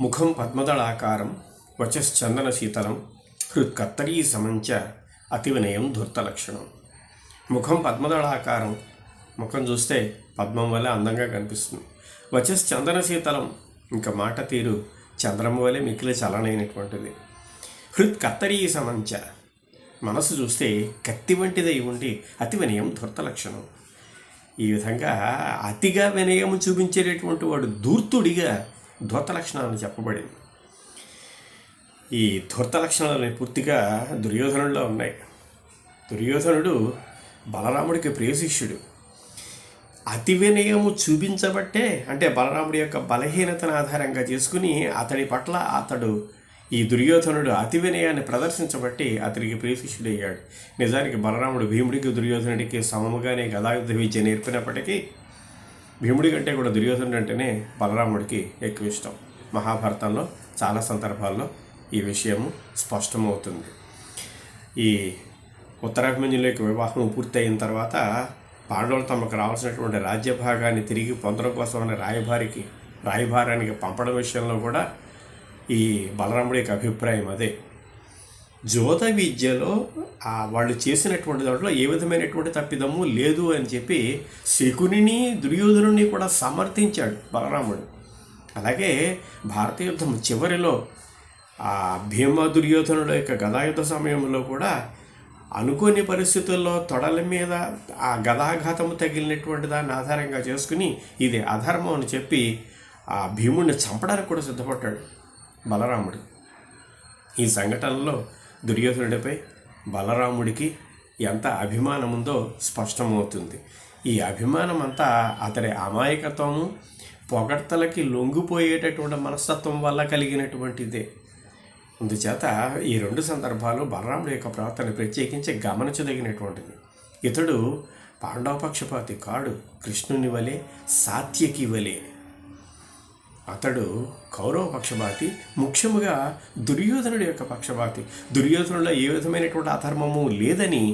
ముఖం పద్మదళాకారం వచశ్చందన శీతలం హృత్కత్తరీ సమంచ అతి వినయం ధూర్త లక్షణం ముఖం పద్మదళాకారం ముఖం చూస్తే పద్మం వల్ల అందంగా కనిపిస్తుంది. వచస్ చందన శీతలం ఇంకా మాట తీరు చంద్రము వలె మిక్కిలి చలనైనటువంటిది. హృత్ కత్తరీ సమంచ మనసు చూస్తే కత్తి వంటిదై ఉండి అతి వినయం ధూర్త లక్షణం ఈ విధంగా అతిగా వినయము చూపించేటటువంటి వాడు ధూర్తుడిగా ధూర్త లక్షణాలని చెప్పబడింది. ఈ ధూర్త లక్షణాలు పూర్తిగా దుర్యోధనుల్లో ఉన్నాయి. దుర్యోధనుడు బలరాముడికి ప్రియశిష్యుడు అతి వినయము చూపించబట్టే అంటే బలరాముడి యొక్క బలహీనతను ఆధారంగా చేసుకుని అతడి పట్ల అతడు ఈ దుర్యోధనుడు అతి వినయాన్ని ప్రదర్శించబట్టి అతనికి ప్రియశిష్యుడయ్యాడు నిజానికి బలరాముడు భీముడికి దుర్యోధనుడికి సమముగానే గదాయుద్ధ విద్య నేర్పినప్పటికీ భీముడి కంటే కూడా దుర్యోధనుడు అంటేనే బలరాముడికి ఎక్కువ ఇష్టం. మహాభారతంలో చాలా సందర్భాల్లో ఈ విషయము స్పష్టమవుతుంది. ఈ ఉత్తరాభిమన్యుల వివాహం పూర్తయిన తర్వాత పాండవులు తమకు రావాల్సినటువంటి రాజ్య భాగాన్ని తిరిగి పొందడం కోసమని రాయభారికి రాయభారానికి పంపడం విషయంలో కూడా ఈ బలరాముడి యొక్క అభిప్రాయం అదే. జ్యోత విద్యలో వాళ్ళు చేసినటువంటి దాంట్లో ఏ విధమైనటువంటి తప్పిదము లేదు అని చెప్పి శకునిని దుర్యోధనుని కూడా సమర్థించాడు బలరాముడు. అలాగే భారత యుద్ధం చివరిలో ఆ భీమ దుర్యోధనుల యొక్క గదాయుద్ధ సమయంలో కూడా అనుకోని పరిస్థితుల్లో తొడల మీద ఆ గదాఘాతము తగిలినటువంటి దాన్ని ఆధారంగా చేసుకుని ఇది అధర్మం అని చెప్పి ఆ భీముడిని చంపడానికి కూడా సిద్ధపడ్డాడు బలరాముడు. ఈ సంఘటనలో దుర్యోధనుడిపై బలరాముడికి ఎంత అభిమానం ఉందో స్పష్టమవుతుంది. ఈ అభిమానం అంతా అతడి అమాయకత్వము పొగడ్తలకి లొంగిపోయేటటువంటి మనస్తత్వం వల్ల కలిగినటువంటిదే. అందుచేత ఈ రెండు సందర్భాలు బలరాముడి యొక్క ప్రవర్తన ప్రత్యేకించి గమనించదగినటువంటిది. ఇతడు పాండవ పక్షపాతి కాడు కృష్ణుని వలె సాత్యకి వలె. అతడు కౌరవ పక్షపాతి ముఖ్యముగా దుర్యోధనుడి యొక్క పక్షపాతి. దుర్యోధనులో ఏ విధమైనటువంటి అధర్మము లేదని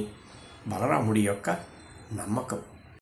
బలరాముడి యొక్క నమ్మకం.